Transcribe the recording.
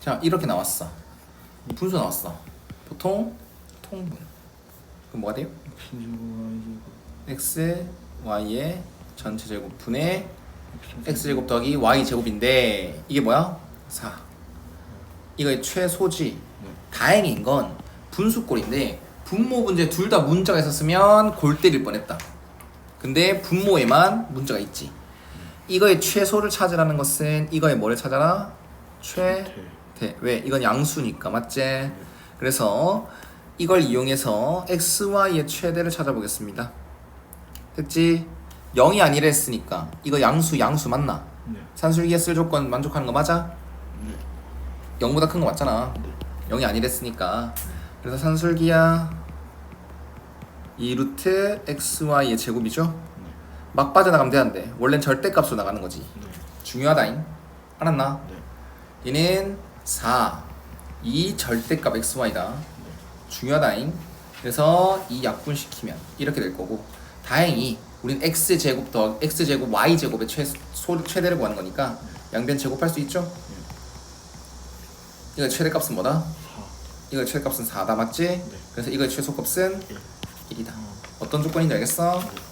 자 이렇게 나왔어. 분수 나왔어. 보통 통분. 그럼 뭐가 돼요? x y의 전체 제곱 분의 x 제곱 더하기 y 제곱인데 이게 뭐야? 4 이거의 최소지. 다행인 건 분수꼴인데 분모 분제 둘 다 문자가 있었으면 골 때릴 뻔했다. 근데 분모에만 문자가 있지. 이거의 최소를 찾으라는 것은 이거의 뭐를 찾아라? 최 대 왜? 이건 양수니까 맞지? 그래서 이걸 이용해서 x, y의 최대를 찾아보겠습니다 됐지? 0이 아니랬으니까 이거 양수 양수 맞나? 네. 산술기에 쓸 조건 만족하는 거 맞아? 0보다 큰 거 맞잖아 0이 아니랬으니까 그래서 산술기야 2 루트 xy의 제곱이죠? 막 빠져나가면 되는데 원래는 절대값으로 나가는 거지 중요하다잉 알았나? 얘는 4 이 절대값 xy다 중요하다잉 그래서 이 약분시키면 이렇게 될 거고 다행히 우린 x 제곱 더 x 제곱 y 제곱의 최, 소, 최대를 구하는 거니까 양변 제곱할 수 있죠? 이거 최대값은 뭐다? 4. 이거 최대값은 4다 맞지? 그래서 이거의 최소값은 1이다 어떤 조건인지 알겠어? 네.